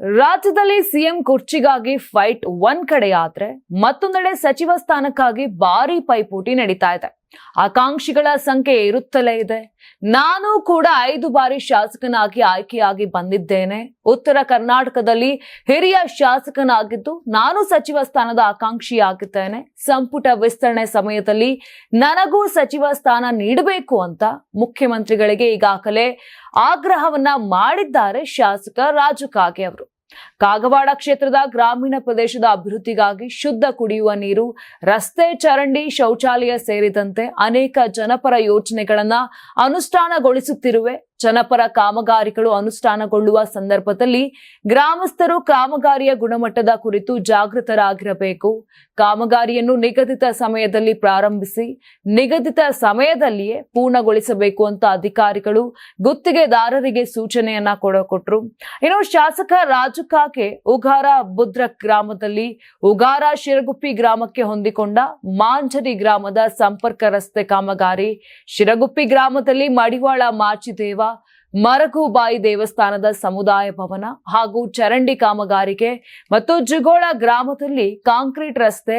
ರಾಜ್ಯದಲ್ಲಿ CM ಕುರ್ಚಿಗಾಗಿ fight ಒಂದ್ ಕಡೆ ಆದ್ರೆ ಮತ್ತೊಂದೆಡೆ ಸಚಿವ ಸ್ಥಾನಕ್ಕಾಗಿ ಭಾರಿ ಪೈಪೋಟಿ ನಡೀತಾ ಇದೆ. ಆಕಾಂಕ್ಷಿಗಳ ಸಂಖ್ಯೆ ಇರುತ್ತಲೇ ಇದೆ. ನಾನು ಕೂಡ ಐದು ಬಾರಿ ಶಾಸಕನಾಗಿ ಆಯ್ಕೆಯಾಗಿ ಬಂದಿದ್ದೇನೆ. ಉತ್ತರ ಕರ್ನಾಟಕದಲ್ಲಿ ಹಿರಿಯ ಶಾಸಕನಾಗಿದ್ದು ನಾನು ಸಚಿವ ಸ್ಥಾನದ ಆಕಾಂಕ್ಷಿಯಾಗಿದ್ದೇನೆ. ಸಂಪುಟ ವಿಸ್ತರಣೆ ಸಮಯದಲ್ಲಿ ನನಗೂ ಸಚಿವ ಸ್ಥಾನ ನೀಡಬೇಕು ಅಂತ ಮುಖ್ಯಮಂತ್ರಿಗಳಿಗೆ ಈಗಾಗಲೇ ಆಗ್ರಹವನ್ನ ಮಾಡಿದ್ದಾರೆ ಶಾಸಕ ರಾಜು ಕಾಗೆ ಅವರು. ಕಾಗವಾಡ ಕ್ಷೇತ್ರದ ಗ್ರಾಮೀಣ ಪ್ರದೇಶದ ಅಭಿವೃದ್ಧಿಗಾಗಿ ಶುದ್ಧ ಕುಡಿಯುವ ನೀರು, ರಸ್ತೆ ಚರಂಡಿ, ಶೌಚಾಲಯ ಸೇರಿದಂತೆ ಅನೇಕ ಜನಪರ ಯೋಜನೆಗಳನ್ನ ಅನುಷ್ಠಾನಗೊಳಿಸುತ್ತಿರುವೆ. ಜನಪರ ಕಾಮಗಾರಿಗಳು ಅನುಷ್ಠಾನಗೊಳ್ಳುವ ಸಂದರ್ಭದಲ್ಲಿ ಗ್ರಾಮಸ್ಥರು ಕಾಮಗಾರಿಯ ಗುಣಮಟ್ಟದ ಕುರಿತು ಜಾಗೃತರಾಗಿರಬೇಕು. ಕಾಮಗಾರಿಯನ್ನು ನಿಗದಿತ ಸಮಯದಲ್ಲಿ ಪ್ರಾರಂಭಿಸಿ, ನಿಗದಿತ ಸಮಯದಲ್ಲಿಯೇ ಪೂರ್ಣಗೊಳಿಸಬೇಕು ಅಂತ ಅಧಿಕಾರಿಗಳು ಗುತ್ತಿಗೆದಾರರಿಗೆ ಸೂಚನೆಯನ್ನ ಕೊಡಕೊಟ್ರು ಇನ್ನು ಶಾಸಕ ರಾಜು ಕಾಕೆ ಉಗಾರ ಬುದ್ರ ಗ್ರಾಮದಲ್ಲಿ ಉಗಾರ ಶಿರಗುಪ್ಪಿ ಗ್ರಾಮಕ್ಕೆ ಹೊಂದಿಕೊಂಡ ಮಾಂಜರಿ ಗ್ರಾಮದ ಸಂಪರ್ಕ ರಸ್ತೆ ಕಾಮಗಾರಿ, ಶಿರಗುಪ್ಪಿ ಗ್ರಾಮದಲ್ಲಿ ಮಡಿವಾಳ ಮಾಚಿದೇವ ಮರಗುಬಾಯಿ ದೇವಸ್ಥಾನದ ಸಮುದಾಯ ಭವನ ಹಾಗೂ ಚರಂಡಿ ಕಾಮಗಾರಿಕೆ ಮತ್ತು ಜುಗೋಳ ಗ್ರಾಮದಲ್ಲಿ ಕಾಂಕ್ರೀಟ್ ರಸ್ತೆ,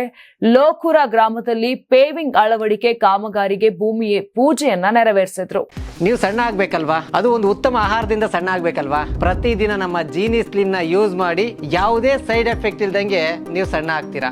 ಲೋಕುರ ಗ್ರಾಮದಲ್ಲಿ ಪೇವಿಂಗ್ ಅಳವಡಿಕೆ ಕಾಮಗಾರಿಗೆ ಭೂಮಿ ಪೂಜೆಯನ್ನ ನೆರವೇರಿಸಿದ್ರು. ನೀವು ಸಣ್ಣ ಆಗ್ಬೇಕಲ್ವಾ? ಅದು ಒಂದು ಉತ್ತಮ ಆಹಾರದಿಂದ ಸಣ್ಣ ಆಗ್ಬೇಕಲ್ವಾ? ಪ್ರತಿದಿನ ನಮ್ಮ ಜೀನಿ ಸ್ಲಿಮ್ನ ಯೂಸ್ ಮಾಡಿ ಯಾವುದೇ ಸೈಡ್ ಎಫೆಕ್ಟ್ ಇಲ್ದಂಗೆ ನೀವು ಸಣ್ಣ ಆಗ್ತೀರಾ?